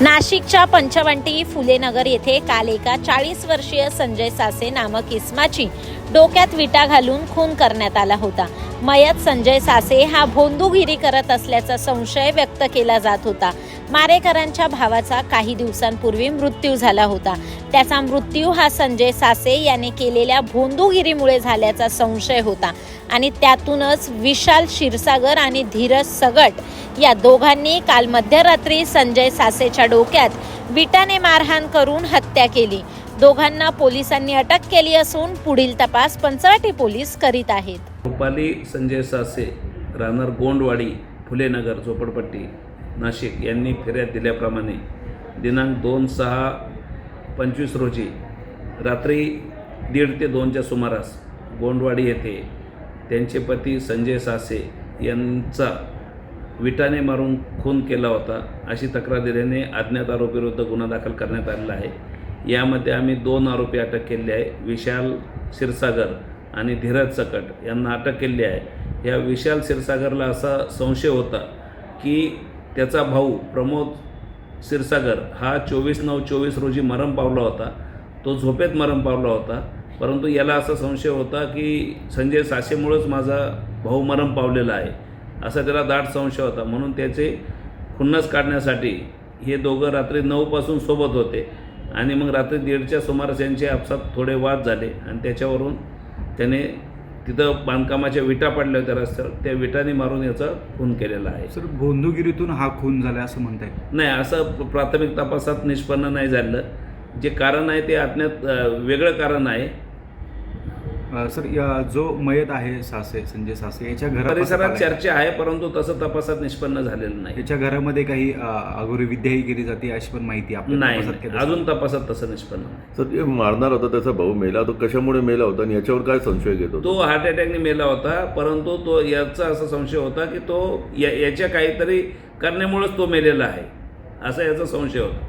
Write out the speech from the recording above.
नाशिकच्या पंचवंटी फुलेनगर येथे काल एका चाळीस वर्षीय संजय सासे नामक इस्माची डोक्यात विटा घालून खून करण्यात आला होता. मयत संजय सासे हा भोंदूगिरी करत असल्याचा संशय व्यक्त केला जात होता. मारेकरांच्या भावाचा काही दिवसांपूर्वी मृत्यू झाला होता. त्याचा मृत्यू हा संजय सासे याने केलेल्या भोंदूगिरीमुळे झाल्याचा संशय होता. आणि त्यातूनच विशाल क्षीरसागर आणि धीरज सगट या दोघांनी काल मध्यरात्री संजय सासेच्या डोक्यात विटाने मारहाण करून हत्या केली. दोघांना पोलिसांनी अटक केली असून पुढील तपास पंचवटी पोलीस करीत आहेत. रुपाली संजय सासे राहणार गोंडवाडी फुलेनगर झोपडपट्टी. नाशिक यांनी फिर्याद दिल्याप्रमाणे दिनांक दोन सहा पंचवीस रोजी रात्री दीड ते दोनच्या सुमारास गोंडवाडी येथे त्यांचे पती संजय सासे यांचा विटाने मारून खून केला होता अशी तक्रार दिल्याने अज्ञात आरोपीविरुद्ध गुन्हा दाखल करण्यात आलेला आहे. यामध्ये आम्ही दोन आरोपी अटक केले आहे. विशाल क्षीरसागर आणि धीरज सकट यांना अटक केली आहे. या विशाल क्षीरसागरला असा संशय होता की त्याचा भाऊ प्रमोद क्षीरसागर हा चोवीस नऊ चोवीस रोजी मरण पावला होता. तो झोपेत मरण पावला होता. परंतु याला असा संशय होता की संजय साशेमुळंच माझा भाऊ मरण पावलेला आहे. असा त्याला दाट संशय होता. म्हणून त्याचे खुन्नस काढण्यासाठी हे दोघं रात्री नऊपासून सोबत होते. आणि मग रात्री दीडच्या सुमारास यांचे आपसात थोडे वाद झाले आणि त्याच्यावरून त्याने तिथं बांधकामाच्या विटा पडल्या होत्या रस्त्यावर त्या विटाने मारून याचा खून केलेला आहे. सर भोंदूगिरीतून हा खून झाला असं म्हणताय. नाही असं प्राथमिक तपासात निष्पन्न नाही झालं जे कारण आहे ते अज्ञात अ, वेगळं कारण आहे. सर या जो मयत आहे सासे संजय सासे याच्या घरात परिसरात चर्चा आहे परंतु तसं तपासात निष्पन्न झालेलं नाही. याच्या घरामध्ये काही अ, अघोरी विद्याही केली जाते अशी पण माहिती नाही अजून तपासात तसं निष्पन्न तर जे मारणार होता त्याचा भाऊ मेला तो कशामुळे मेला होता आणि याच्यावर काय संशय घेत तो हार्ट अटॅकने मेला होता परंतु तो याचा असा संशय होता की तो या याच्या काहीतरी करण्यामुळेच तो मेलेला आहे असा याचा संशय होता.